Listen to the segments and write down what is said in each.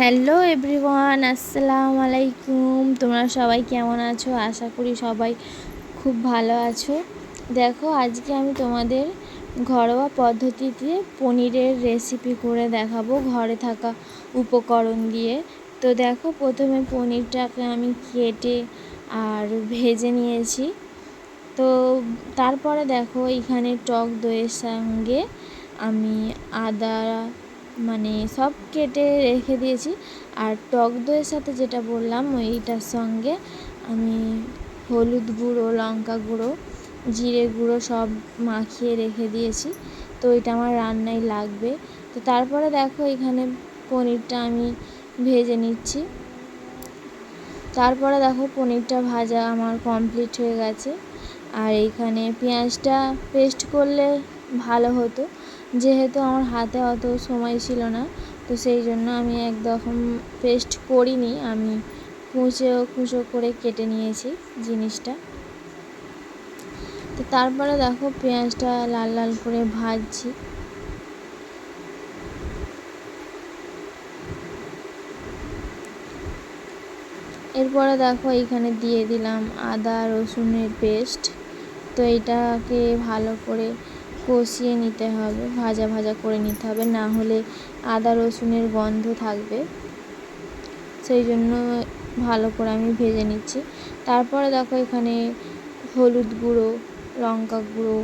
Hello everyone, আসসালাম আলাইকুম। তোমরা সবাই কেমন আছো? আশা করি সবাই খুব ভালো আছো। দেখো, আজকে আমি তোমাদের ঘরোয়া পদ্ধতিতে পনিরের রেসিপি করে দেখাবো ঘরে থাকা উপকরণ দিয়ে। তো দেখো, প্রথমে পনিরটাকে আমি কেটে আর ভেজে নিয়েছি। তো তারপরে দেখো, এখানে টক দইয়ের সঙ্গে আমি আদা মানে সব কেটে রেখে দিয়েছি। আর টক দইয়ের সাথে যেটা বললাম, ওইটার সঙ্গে আমি হলুদ গুঁড়ো, লঙ্কা গুঁড়ো, জিরে গুঁড়ো সব মাখিয়ে রেখে দিয়েছি। তো এটা আমার রান্নায় লাগবে। তো তারপরে দেখো এখানে পনিরটা আমি ভেজে নিচ্ছি। তারপরে দেখো পনিরটা ভাজা আমার কমপ্লিট হয়ে গেছে। আর এইখানে পেঁয়াজটা পেস্ট করলে ভালো হতো। যেহেতু আমার হাতে অত সময় ছিল না, তো সেই জন্য আমি একদম পেস্ট করিনি। আমি কুঁচো কুঁচো করে কেটে নিয়েছি জিনিসটা। তো তারপরে দেখো পেঁয়াজটা লাল লাল করে ভাজছি। এরপরে দেখো এইখানে দিয়ে দিলাম আদা রসুনের পেস্ট। তো এটাকে ভালো করে কষিয়ে নিতে হবে, ভাজা ভাজা করে নিতে হবে, না হলে আদা রসুনের গন্ধ থাকবে। সেই জন্য ভালো করে আমি ভেজে নিচ্ছি। তারপরে দেখো এখানে হলুদ গুঁড়ো, লঙ্কা গুঁড়ো,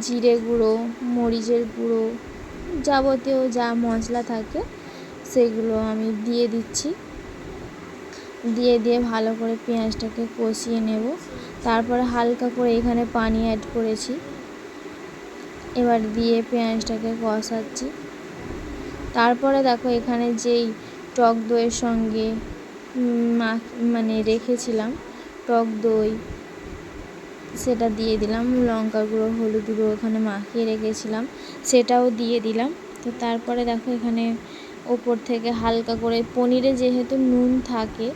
জিরে গুঁড়ো, মরিচের গুঁড়ো যাবতীয় যা মশলা থাকে সেগুলো আমি দিয়ে দিচ্ছি। দিয়ে দিয়ে ভালো করে পেঁয়াজটাকে কষিয়ে নেব। তারপরে হালকা করে এখানে পানি অ্যাড করেছি। এবার দিয়ে পেঁয়াজটাকে কষাচ্ছি। তারপরে দেখো এখানে যেই টক দইয়ের সঙ্গে মানে রেখেছিলাম টক দই, সেটা দিয়ে দিলাম। লঙ্কা গুঁড়ো, হলুদ গুঁড়ো ওখানে মাখিয়ে রেখেছিলাম, সেটাও দিয়ে দিলাম। তো তারপরে দেখো এখানে ওপর থেকে হালকা করে পনিরে যেহেতু নুন থাকে,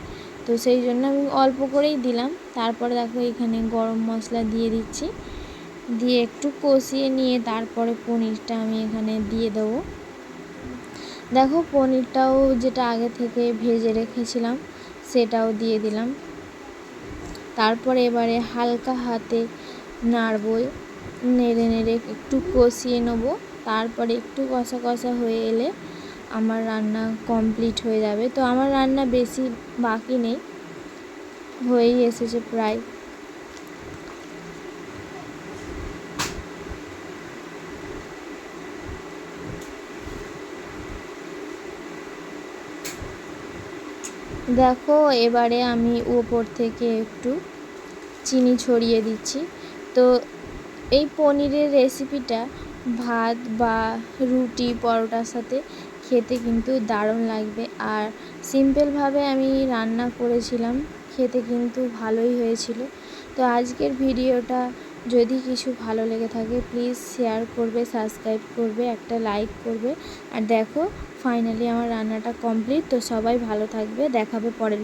তো সেই জন্য আমি অল্প করেই দিলাম। তারপরে দেখো এখানে গরম মশলা দিয়ে দিচ্ছি। দিয়ে একটু কষিয়ে নিয়ে তারপরে পনিরটা আমি এখানে দিয়ে দেবো। দেখো পনিরটাও যেটা আগে থেকে ভেজে রেখেছিলাম, সেটাও দিয়ে দিলাম। তারপরে এবারে হালকা হাতে নাড়বই নেড়ে নেড়ে একটু কষিয়ে নেব। তারপরে একটু কষা কষা হয়ে এলে আমার রান্না কমপ্লিট হয়ে যাবে। তো আমার রান্না বেশি বাকি নেই, হয়েই এসেছে প্রায়। দেখো, এবারে আমি ওপর থেকে একটু চিনি ছড়িয়ে দিচ্ছি। তো এই পনিরের রেসিপিটা ভাত বা রুটি পরোটার সাথে খেতে কিন্তু দারুণ লাগবে। আর সিম্পলভাবে আমি রান্না করেছিলাম, খেতে কিন্তু ভালোই হয়েছিল। তো আজকের ভিডিওটা যদি কিছু ভালো লেগে থাকে প্লিজ শেয়ার করবে সাবস্ক্রাইব করবে, একটা লাইক করবে। আর দেখো ফাইনালি আমার রান্নাটা কমপ্লিট তো সবাই ভালো থাকবে, দেখাবে পরের